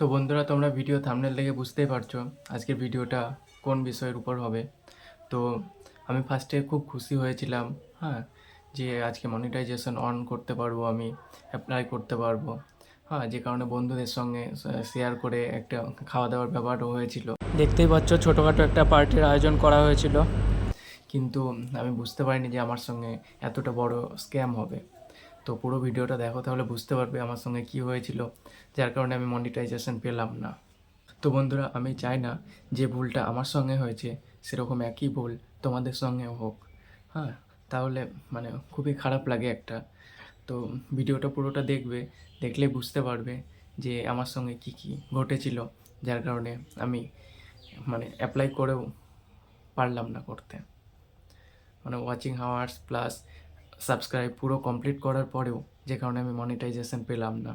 তো বন্ধুরা, তোমরা ভিডিও থামনেল দেখে বুঝতেই পারছ আজকের ভিডিওটা কোন বিষয়ের উপর হবে। তো আমি ফার্স্টে খুব খুশি হয়েছিলাম হ্যাঁ যে আজকে মনিটাইজেশন অন করতে পারব আমি অ্যাপ্লাই করতে পারব। হ্যাঁ যে কারণে বন্ধুদের সঙ্গে শেয়ার করে একটা খাওয়া দাওয়ার ব্যাপারও হয়েছিল। দেখতেই পাচ্ছ, ছোটোখাটো একটা পার্টির আয়োজন করা হয়েছিল। কিন্তু আমি বুঝতে পারিনি যে আমার সঙ্গে এতটা বড় স্ক্যাম হবে। তো পুরো ভিডিওটা দেখো, তাহলে বুঝতে পারবে আমার সঙ্গে কি হয়েছিল। যার কারণে আমি মনিটাইজেশন পেলাম না। তো বন্ধুরা, আমি চাই না যে ভুলটা আমার সঙ্গে হয়েছে, সেরকম একই ভুল তোমাদের সঙ্গেও হোক। হ্যাঁ তাহলে মানে খুবই খারাপ লাগে একটা। তো ভিডিওটা পুরোটা দেখবে, দেখলে বুঝতে পারবে যে আমার সঙ্গে কি কি ঘটেছিল, যার কারণে আমি মানে অ্যাপ্লাই করেও পারলাম না করতে। মানে ওয়াচিং আওয়ার্স প্লাস সাবস্ক্রাইব পুরো কমপ্লিট করার পরেও যে কারণে আমি মনিটাইজেশন পেলাম না।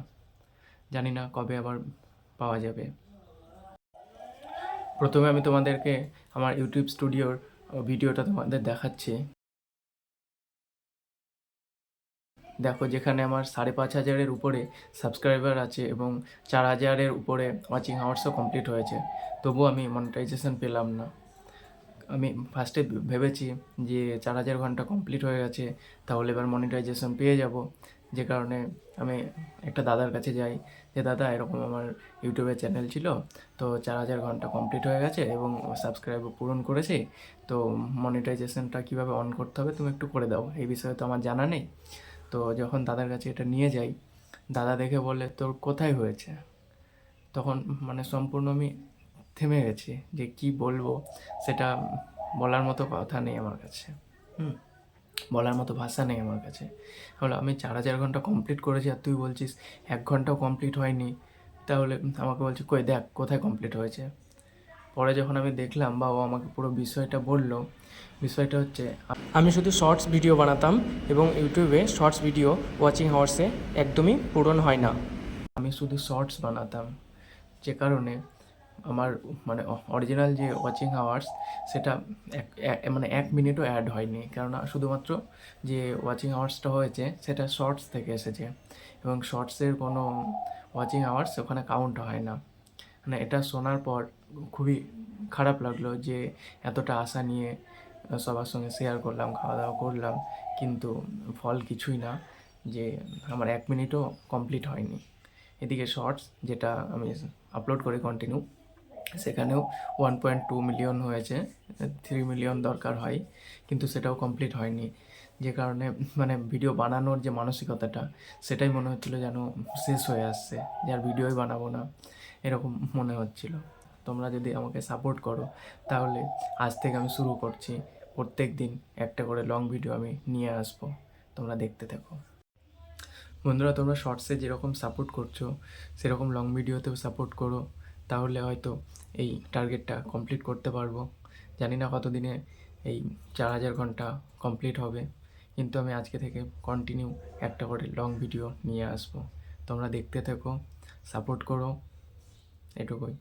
জানি না কবে আবার পাওয়া যাবে। প্রথমে আমি তোমাদেরকে আমার ইউটিউব স্টুডিওর ভিডিওটা তোমাদের দেখাচ্ছি। দেখো যেখানে আমার সাড়ে পাঁচ হাজারের উপরে সাবস্ক্রাইবার আছে এবং চার হাজারের উপরে ওয়াচিং আওয়ার্সও কমপ্লিট হয়েছে। তবুও আমি মনিটাইজেশন পেলাম না। আমি ফার্স্টে ভেবেছি যে চার হাজার ঘণ্টা কমপ্লিট হয়ে গেছে, তাহলে এবার মনিটাইজেশন পেয়ে যাব। যে কারণে আমি একটা দাদার কাছে যাই, যে দাদা এরকম আমার ইউটিউবে চ্যানেল ছিল, তো চার হাজার ঘণ্টা কমপ্লিট হয়ে গেছে এবং সাবস্ক্রাইবার পূরণ করেছি। তো মনিটাইজেশনটা কীভাবে অন করতে হবে তুমি একটু করে দাও, এই বিষয়ে তো আমার জানা নেই। তো যখন দাদার কাছে এটা নিয়ে যাই, দাদা দেখে বলে তোর কোথায় হয়েছে? তখন মানে সম্পূর্ণ আমি থেমে গেছি যে কি বলব সেটা বলার মতো কথা নেই আমার কাছে। হুম। বলার মতো ভাষা নেই আমার কাছে। হলো আমি চার হাজার ঘণ্টা কমপ্লিট করেছি আর তুই বলছিস এক ঘন্টাও কমপ্লিট হয়নি। তাহলে আমাকে বলছে কই দেখ কোথায় কমপ্লিট হয়েছে? পরে যখন আমি দেখলাম বা ও আমাকে পুরো বিষয়টা বলল বিষয়টা হচ্ছে আমি শুধু শর্টস ভিডিও বানাতাম এবং ইউটিউবে শর্টস ভিডিও ওয়াচিং আওয়ার্সে একদমই পূরণ হয় না। আমি শুধু শর্টস বানাতাম। যে কারণে আমার মানে অরিজিনাল যে ওয়াচিং আওয়ার্স সেটা এক মানে এক মিনিটও অ্যাড হয়নি। কেননা শুধুমাত্র যে ওয়াচিং আওয়ার্সটা হয়েছে, সেটা শর্টস থেকে এসেছে। এবং শর্টসের কোনো ওয়াচিং আওয়ার্স ওখানে কাউন্ট হয় না। মানে এটা শোনার পর খুবই খারাপ লাগল যে এতটা আশা নিয়ে সবার সঙ্গে শেয়ার করলাম খাওয়া দাওয়া করলাম। কিন্তু ফল কিছুই না যে আমার এক মিনিটও কমপ্লিট হয়নি। এদিকে শর্টস যেটা আমি আপলোড করি কন্টিনিউ সেখানেও ওয়ান পয়েন্ট টু মিলিয়ন হয়েছে থ্রি মিলিয়ন দরকার হয়, কিন্তু সেটাও কমপ্লিট হয়নি। যে কারণে মানে ভিডিও বানানোর যে মানসিকতাটা, সেটাই মনে হচ্ছিল যেন শেষ হয়ে আসছে, যে আর ভিডিওই বানাবো না, এরকম মনে হচ্ছিল। তোমরা যদি আমাকে সাপোর্ট করো, তাহলে আজ থেকে আমি শুরু করছি। প্রত্যেক দিন একটা করে লং ভিডিও আমি নিয়ে আসব, তোমরা দেখতে থাকো। বন্ধুরা, তোমরা শর্টসে যেরকম সাপোর্ট করছ, সেরকম লং ভিডিওতেও সাপোর্ট করো, তাহলে হয়তো এই টার্গেটটা কমপ্লিট করতে পারব। জানি না কতদিনে এই চার হাজার ঘণ্টা কমপ্লিট হবে, কিন্তু আমি আজকে থেকে কন্টিনিউ একটা করে লং ভিডিও নিয়ে আসব। তোমরা দেখতে থেকো সাপোর্ট করো, এটুকুই।